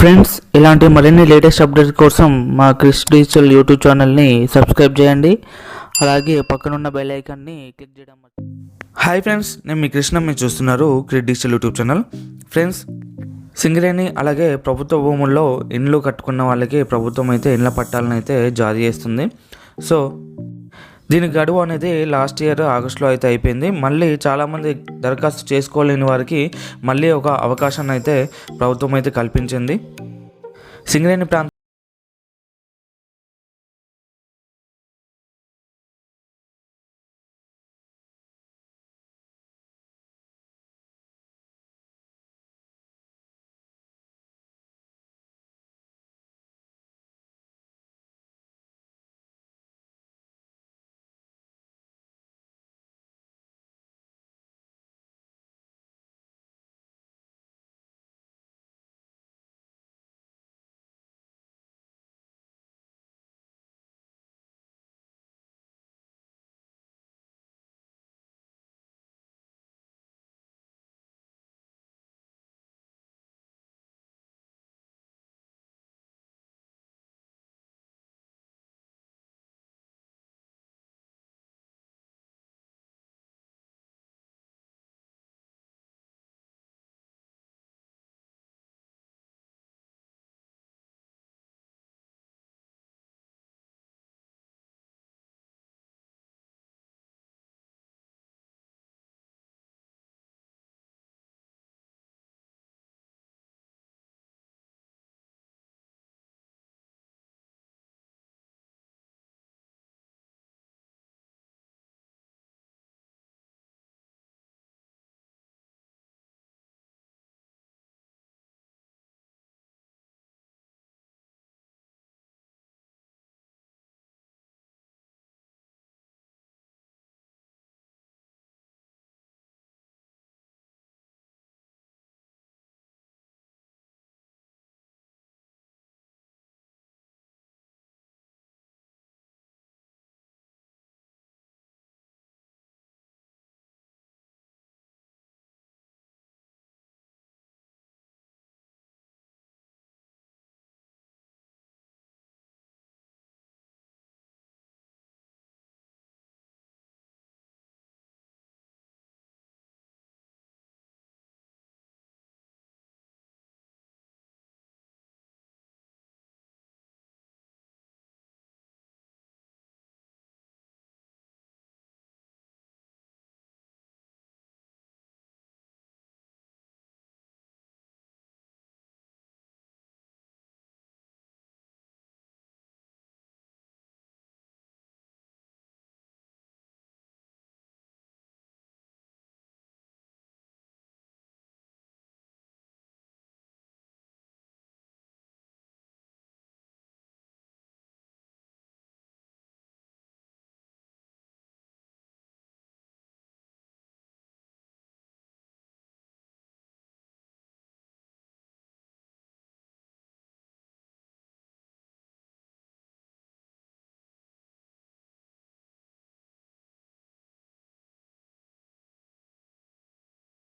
Friends ఇలాంటి మరిన్ని latest updates కోసం మా క్రిష్ డిజిటల్ యూట్యూబ్ ఛానల్ని సబ్స్క్రైబ్ చేయండి. అలాగే పక్కనున్న బెల్ ఐకాన్ని క్లిక్ చేయడం హాయ్ ఫ్రెండ్స్ నేను మీ కృష్ణ మీరు చూస్తున్నారు Krish digital YouTube channel. Friends Singareni అలాగే ప్రభుత్వ భూముల్లో ఇండ్లు కట్టుకున్న వాళ్ళకి ప్రభుత్వం అయితే ఇండ్ల పట్టాలను అయితే జారీ చేస్తుంది. సో దీని గడువు అనేది లాస్ట్ ఇయర్ ఆగస్టులో అయితే అయిపోయింది. మళ్ళీ చాలామంది దరఖాస్తు చేసుకోలేని వారికి మళ్ళీ ఒక అవకాశాన్ని అయితే ప్రభుత్వం అయితే కల్పించింది. సింగరేణి ప్రాంతం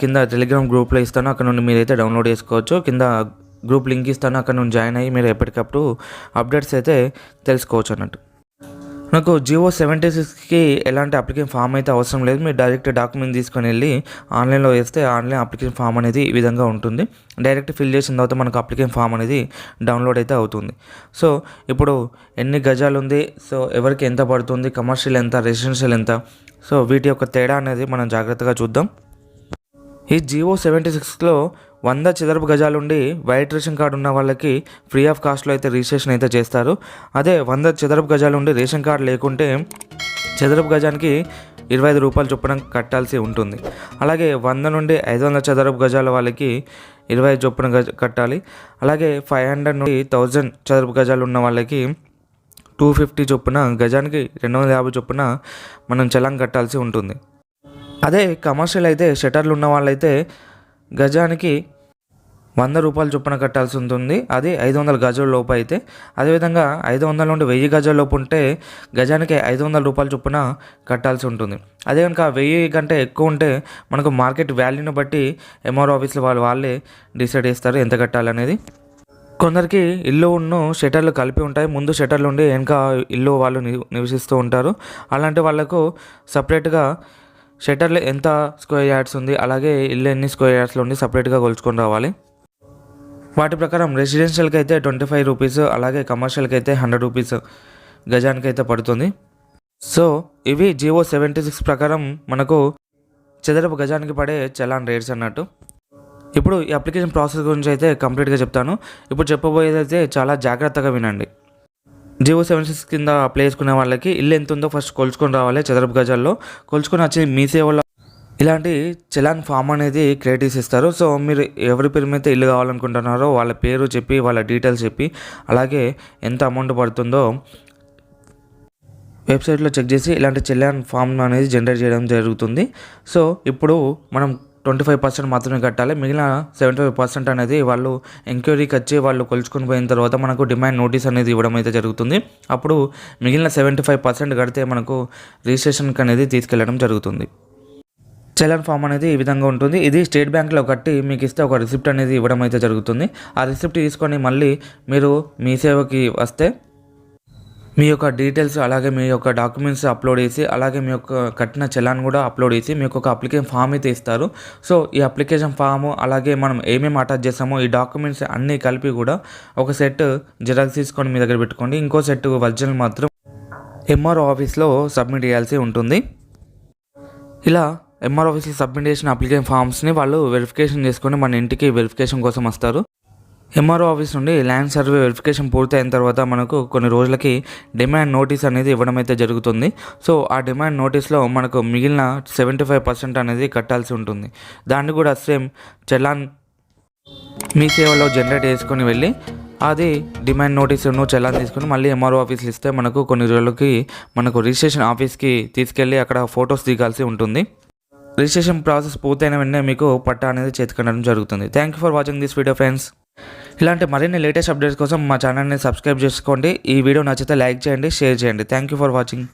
కింద టెలిగ్రామ్ గ్రూప్లో ఇస్తాను అక్కడ నుండి మీరైతే డౌన్లోడ్ చేసుకోవచ్చు. కింద గ్రూప్ లింక్ ఇస్తాను అక్కడ నుండి జాయిన్ అయ్యి మీరు ఎప్పటికప్పుడు అప్డేట్స్ అయితే తెలుసుకోవచ్చు అన్నట్టు. నాకు జియో సెవెంటీ సిక్స్కి ఎలాంటి అప్లికేషన్ ఫామ్ అయితే అవసరం లేదు. మీరు డైరెక్ట్ డాక్యుమెంట్ తీసుకొని వెళ్ళి ఆన్లైన్లో వేస్తే ఆన్లైన్ అప్లికేషన్ ఫామ్ అనేది ఈ విధంగా ఉంటుంది. డైరెక్ట్ ఫిల్ చేసిన తర్వాత మనకు అప్లికేషన్ ఫామ్ అనేది డౌన్లోడ్ అయితే అవుతుంది. సో ఇప్పుడు ఎన్ని గజాలు ఉంది? సో ఎవరికి ఎంత పడుతుంది? కమర్షియల్ ఎంత? రెసిడెన్షియల్ ఎంత? సో వీటి యొక్క తేడా అనేది మనం జాగ్రత్తగా చూద్దాం. ఈ జివో సెవెంటీ సిక్స్లో వంద చదరపు గజాలుండి వైట్ రేషన్ కార్డు ఉన్న వాళ్ళకి ఫ్రీ ఆఫ్ కాస్ట్లో అయితే రిజిస్ట్రేషన్ అయితే చేస్తారు. అదే వంద చదరపు గజాలు ఉండి రేషన్ కార్డు లేకుంటే చదరపు గజానికి ఇరవై ఐదు రూపాయలు చొప్పున కట్టాల్సి ఉంటుంది. అలాగే వంద నుండి ఐదు వందల చదరపు గజాల వాళ్ళకి ఇరవై ఐదు చొప్పున గజ కట్టాలి. అలాగే ఫైవ్ హండ్రెడ్ నుండి థౌజండ్ చదరపు గజాలు ఉన్న వాళ్ళకి టూ ఫిఫ్టీ చొప్పున గజానికి రెండు వందల యాభై చొప్పున మనం చలాన్ కట్టాల్సి ఉంటుంది. అదే కమర్షియల్ అయితే షటర్లు ఉన్న వాళ్ళైతే గజానికి వంద రూపాయలు చొప్పున కట్టాల్సి ఉంటుంది. అది ఐదు వందల గజాల లోపు అయితే. అదేవిధంగా ఐదు వందల నుండి వెయ్యి గజాల లోపు ఉంటే గజానికి ఐదు వందల రూపాయల చొప్పున కట్టాల్సి ఉంటుంది. అదే కనుక వెయ్యి కంటే ఎక్కువ ఉంటే మనకు మార్కెట్ వాల్యూని బట్టి ఎంఆర్ ఆఫీస్లో వాళ్ళు వాళ్ళే డిసైడ్ చేస్తారు ఎంత కట్టాలనేది. కొందరికి ఇల్లు ఉన్న షటర్లు కలిపి ఉంటాయి. ముందు షటర్లు ఉండి వెనక ఇల్లు వాళ్ళు ని- నివసిస్తూ ఉంటారు. అలాంటి వాళ్ళకు సపరేట్గా షట్టర్లో ఎంత స్క్వేర్ యార్డ్స్ ఉంది అలాగే ఇల్లు ఎన్ని స్క్వేర్ యార్డ్స్లో ఉండి సపరేట్గా కొలుచుకొని రావాలి. వాటి ప్రకారం రెసిడెన్షియల్కి అయితే ట్వంటీ ఫైవ్ రూపీస్ అలాగే కమర్షియల్కి అయితే హండ్రెడ్ రూపీస్ గజానికి అయితే పడుతుంది. సో ఇవి జియో సెవెంటీ సిక్స్ ప్రకారం మనకు చదరపు గజానికి పడే చలాన్ రేట్స్ అన్నట్టు. ఇప్పుడు ఈ అప్లికేషన్ ప్రాసెస్ గురించి అయితే కంప్లీట్గా చెప్తాను. ఇప్పుడు చెప్పబోయేది అయితే చాలా జాగ్రత్తగా వినండి. జియో సెవెన్ సిక్స్ కింద అప్లై చేసుకునే వాళ్ళకి ఇల్లు ఎంత ఉందో ఫస్ట్ కొలుచుకొని రావాలి చదరపు గజాల్లో. కొలుచుకొని వచ్చి మీ సేవలో ఇలాంటి చలాన్ ఫామ్ అనేది క్రియేట్ చేసి ఇస్తారు సో మీరు ఎవరి పేరు మీద ఇల్లు కావాలనుకుంటున్నారో వాళ్ళ పేరు చెప్పి వాళ్ళ డీటెయిల్స్ చెప్పి అలాగే ఎంత అమౌంట్ పడుతుందో వెబ్సైట్లో చెక్ చేసి ఇలాంటి చెల్లాన్ ఫామ్ అనేది జనరేట్ చేయడం జరుగుతుంది. సో ఇప్పుడు మనం ట్వంటీ ఫైవ్ పర్సెంట్ మాత్రమే కట్టాలి. మిగిలిన సెవెంటీ ఫైవ్ పర్సెంట్ అనేది వాళ్ళు ఎంక్వైరీకి వచ్చి వాళ్ళు కొలుచుకొని పోయిన తర్వాత మనకు డిమాండ్ నోటీస్ అనేది ఇవ్వడం అయితే జరుగుతుంది. అప్పుడు మిగిలిన సెవెంటీ ఫైవ్ పర్సెంట్ కడితే మనకు రిజిస్ట్రేషన్కి అనేది తీసుకెళ్ళడం జరుగుతుంది. చలన్ ఫామ్ అనేది ఈ విధంగా ఉంటుంది. ఇది స్టేట్ బ్యాంక్లో కట్టి మీకు ఇస్తే ఒక రిసిప్ట్ అనేది ఇవ్వడం అయితే జరుగుతుంది. ఆ రిసిప్ట్ తీసుకొని మళ్ళీ మీరు మీ సేవకి వస్తే మీ యొక్క డీటెయిల్స్ అలాగే మీ యొక్క డాక్యుమెంట్స్ అప్లోడ్ చేసి అలాగే మీ యొక్క కట్టిన చలాన్ కూడా అప్లోడ్ చేసి మీకు ఒక అప్లికేషన్ ఫామ్ అయితే ఇస్తారు. సో ఈ అప్లికేషన్ ఫామ్ అలాగే మనం ఏమేమి అటాచ్ చేస్తామో ఈ డాక్యుమెంట్స్ అన్నీ కలిపి కూడా ఒక సెట్ జిరాక్స్ తీసుకొని మీ దగ్గర పెట్టుకోండి. ఇంకో సెట్ ఒరిజినల్ మాత్రం ఎంఆర్ఓ ఆఫీస్లో సబ్మిట్ చేయాల్సి ఉంటుంది. ఇలా ఎంఆర్ ఆఫీస్కి సబ్మిట్ చేసిన అప్లికేషన్ ఫామ్స్ని వాళ్ళు వెరిఫికేషన్ చేసుకొని మన ఇంటికి వెరిఫికేషన్ కోసం వస్తారు. ఎంఆర్ఓ ఆఫీస్ నుండి ల్యాండ్ సర్వే వెరిఫికేషన్ పూర్తయిన తర్వాత మనకు కొన్ని రోజులకి డిమాండ్ నోటీస్ అనేది ఇవ్వడం అయితే జరుగుతుంది. సో ఆ డిమాండ్ నోటీస్లో మనకు మిగిలిన సెవెంటీ ఫైవ్ పర్సెంట్ అనేది కట్టాల్సి ఉంటుంది. దాన్ని కూడా సేమ్ చలాన్ మీ సేవలో జనరేట్ చేసుకొని వెళ్ళి అది డిమాండ్ నోటీసును చలాన్ తీసుకుని మళ్ళీ ఎంఆర్ఓ ఆఫీస్లో ఇస్తే మనకు కొన్ని రోజులకి మనకు రిజిస్ట్రేషన్ ఆఫీస్కి తీసుకెళ్ళి అక్కడ ఫొటోస్ దిగాల్సి ఉంటుంది. రిజిస్ట్రేషన్ ప్రాసెస్ పూర్తయిన వెంటనే మీకు పట్టా అనేది చేతికండడం జరుగుతుంది. Thank you for watching this video friends ఇలాంటి మరిన్ని లేటెస్ట్ అప్డేట్స్ కోసం మా ఛానల్ని సబ్స్క్రైబ్ చేసుకోండి. ఈ వీడియో నచ్చితే లైక్ చేయండి షేర్ చేయండి. Thank you for watching